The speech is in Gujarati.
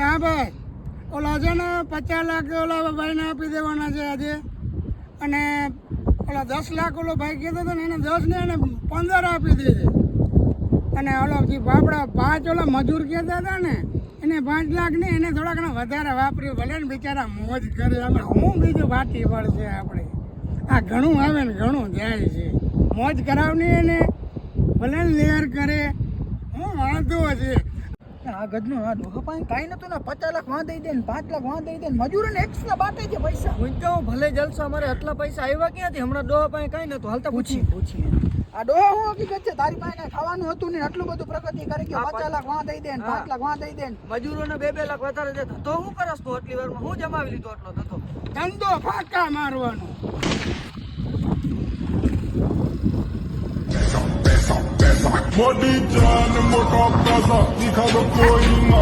હા ભાઈ, ઓલા છે ને પચાસ લાખ ઓલા ભાઈને આપી દેવાના છે આજે. અને ઓલા દસ લાખ ઓલો ભાઈ કહેતો હતો ને એને દસ ને એને પંદર આપી દીધી અને ઓલો જે બાપડા પાંચ ઓલા મજૂર કહેતા હતા ને, એને પાંચ લાખ ને એને થોડા ઘણા વધારે વાપર્યું. ભલે ને બિચારા મોજ કરે. અમે હું બીજું બાકી પડશે આપણે? આ ઘણું આવે ને ઘણું જાય છે. મોજ કરાવની એને. ભલે ને લેર કરે. વાંધો છે આ ગજનો આ ડોહા પાસે કાંઈ નતું ને પચાસ લાખ વાં દઈ દે ને પાંચ લાખ વાં દઈ દે ને મજૂરોને એક્સ્ટ્રા બાટે છે પૈસા. હું તો ભલે જલસા મારે આટલા પૈસા આવ્યા ક્યાંથી? હમણાં ડોહા પાસે કઈ નતું હાલતા પૂછી પૂછી આ ડોહા હું હકીકત છે? તારી પાસે ખાવાનું હતું ને આટલું બધું પ્રગતિ કરી કે પચાસ લાખ વાં દઈ દે ને પાંચ લાખ વાં દઈ દે ને. મજૂરોને બે બે લાખ વધારે દેતા. તો હું કરસ તો આટલી વારમાં? હું જમાવી લીધો આટલો થતો ધંધો ફાકા મારવાનો. મોટી જાન મોટો પાસા શીખાડો કોઈ ના